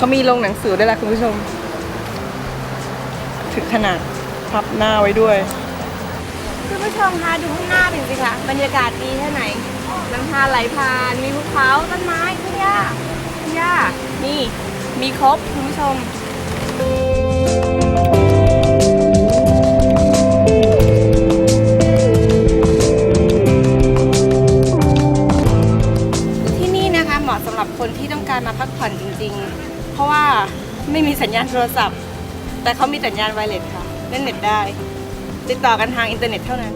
เขามีลงหนังสือด้วยล่ะคุณผู้ชม ถึงขนาดพับหน้าไว้ด้วย คุณผู้ชมคะดูข้างหน้าเป็นสิคะบรรยากาศดีแค่ไหนลำธารไหลผ่าน มีภูเขาต้นไม้ทุ่งหญ้าทุ่งหญ้านี่ มีครบคุณผู้ชมที่นี่นะคะเหมาะสำหรับคนที่ต้องการมาพักผ่อนจริง ๆ ราะว่าไม่มีสัญญาณโทรศัพท์ แต่เขามีสัญญาณไวเลสค่ะเล่นเน็ตได้ ติดต่อกันทางอินเทอร์เน็ตเท่านั้น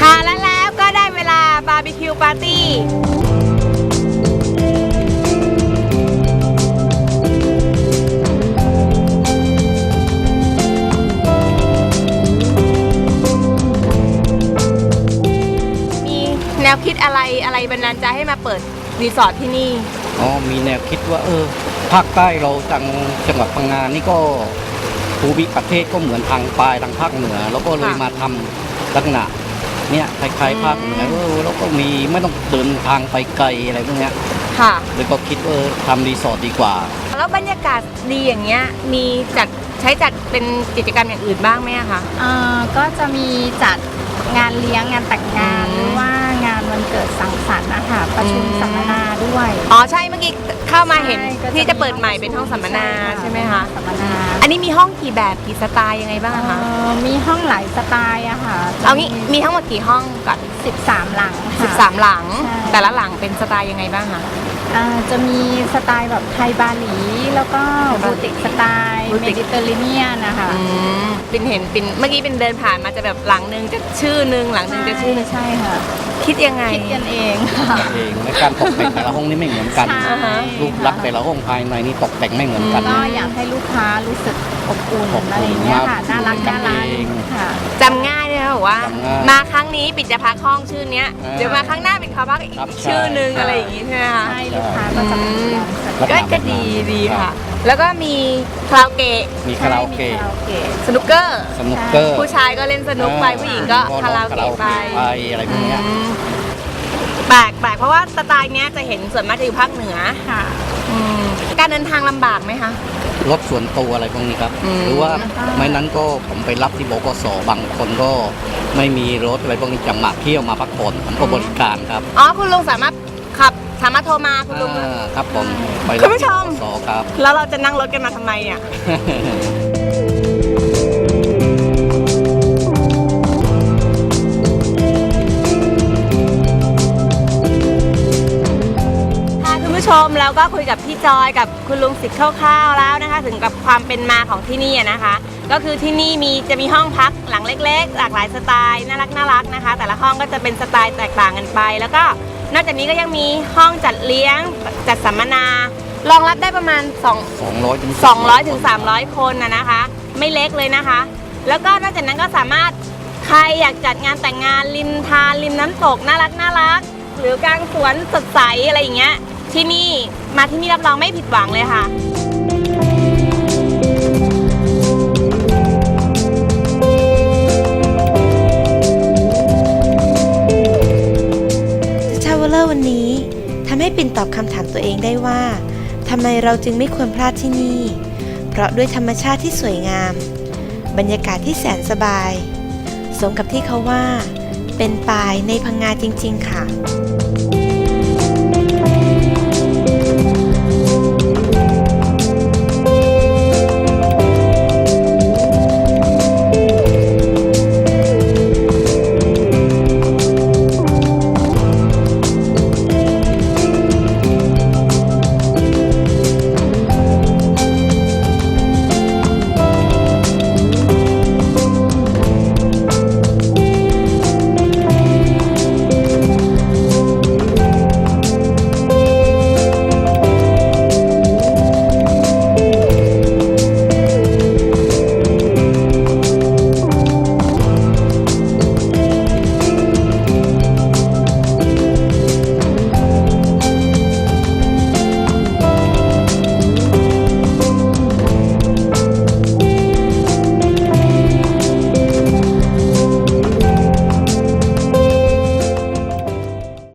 ค่ะและแล้วก็ได้เวลาบาร์บีคิวปาร์ตี้ อะไรอะไรบันดาลใจให้มาเปิดรีสอร์ทที่นี่ อ๋อมีแนวคิดว่าเออภาคใต้เราจังจังหวัดพังงานนี่ก็ภูมิประเทศก็เหมือนทางปลายทางภาคเหนือ แล้วก็เลยค่ะมาทำลักษณะเนี่ยคล้ายอืมๆภาคเหนือเออแล้วก็มีไม่ต้องเดินทางไปไกลอะไรพวกเนี้ยค่ะ เลยก็คิดว่าเออทำรีสอร์ทดีกว่า แล้วบรรยากาศดีอย่างเงี้ยมีจัดใช้จัดเป็นกิจกรรมอย่างอื่นบ้างไหมอะคะ เอ่อก็จะมีจัดงานเลี้ยงงานแต่งงานอืม หรือว่างาน วันเกิดสังสรรค์นะคะประชุมอืมสัมมนาด้วยอ๋อใช่เมื่อกี้เข้ามาเห็นใช่ก็ที่จะเปิดใหม่เป็นห้องสัมมนาค่ะใช่ไหมคะสัมมนา อันนี้มีห้องกี่แบบกี่สไตล์ยังไงบ้างอะคะเอ่อมีห้องหลายสไตล์อะค่ะเอางี้มีทั้งหมดกี่ห้องก่อน13 หลังค่ะ 13 หลัง ใช่ แต่ละหลังเป็นสไตล์ยังไงบ้างคะ อ่าจะมีสไตล์แบบไทยบาหลี แล้วก็ไทยบาหลีบูติกสไตล์บูติเมกดิเตอร์เรเนียนนะคะอืมปินเห็นปินเมื่อกี้เป็นเดินผ่านมาจะแบบหลังหนึงจะชื่อหนึงหลังหนึงจะชื่อหนึงใช่ค่ะ คิดยังไง คิดกันเองค่ะ เองและการตกแต่งแต่ละห้องนี่ไม่เหมือนกันใช่อ่าฮะรูปลักษณ์แต่ละห้องภายในนี่ตกแต่งไม่เหมือนกัน ก็อยากให้ลูกค้ารู้สึกอบอุ่นอบอุ่นอะไรอย่างเงี้ยค่ะ มากน่ารักน่ารักเองค่ะ จำง่ายเลยนะบอกว่า จำง่ายมาครั้งนี้ปิดจะพักห้องชื่อเนี้ยอ่าเดี๋ยวมาครั้งหน้าปิดเขาพักอีกครับชื่อหนึงใช่อะไรอย่างงี้ใช่ไหมคะ ใช่ลูกค้าก็จะเป็นห่วงลักษก็ณะก็ดีดีรับค่ะ แล้วก็มีคาราโอเกะมีคาราโอเกะใช่มีคาราโอเกะสนุกเกอร์สนุกเกอร์ผู้ชายก็เล่นสนุกไปผู้หญิงก็คาราโอเกะไปไปอะไรพวกเนี้ยอืมแปลกแปลกเพราะว่าสไตล์เนี้ยจะเห็นส่วนมากจะอยู่ภาคเหนือค่ะอืมการเดินทางลำบากไหมคะรถส่วนตัวอะไรพวกนี้ครับอืมหรือว่าไม่นั้นก็ผมไปรับที่บกสบางคนก็ไม่มีรถอะไรพวกนี้จะมาเที่ยวมาพักผ่อนผมก็บริการครับอ๋อคุณลุงสามารถขับ สามารถโทรมาคุณลุง อ่าครับผมไปคุณผู้ชมที่บกสครับ แล้วเราจะนั่งรถกันมาทำไมอะค่ะคุณผู้ชมแล้วก็คุยกับพี่จอยกับคุณลุงสิทธิ์คร่าวๆแล้วนะคะ ถึงกับความเป็นมาของที่นี่อะนะคะ ก็คือที่นี่มีจะมีห้องพักหลังเล็ก ๆ หลากหลายสไตล์น่ารักน่ารักนะคะ แต่ละห้องก็จะเป็นสไตล์แตกต่างกันไป แล้วก็ นอกจากนี้ก็ยังมีห้องจัดเลี้ยงจัดสัมมนารองรับได้ประมาณ2 200ถึง200ถึง300 คนนะนะคะ ไม่เล็กเลยนะคะ แล้วก็นอกจากนั้นก็สามารถใครอยากจัดงานแต่งงานริมทานริมน้ำตกน่ารักน่ารัก หรือกลางสวนสดใสอะไรอย่างเงี้ยที่นี่มาที่นี่รับรองไม่ผิดหวังเลยค่ะ อบคำถามตัวเองได้ว่าทำไมเราจึงไม่ควรพลาดที่นี่ เพราะด้วยธรรมชาติที่สวยงาม บรรยากาศที่แสนสบาย สมกับที่เขาว่า เป็นปลายในพังงาจริง ๆ ค่ะ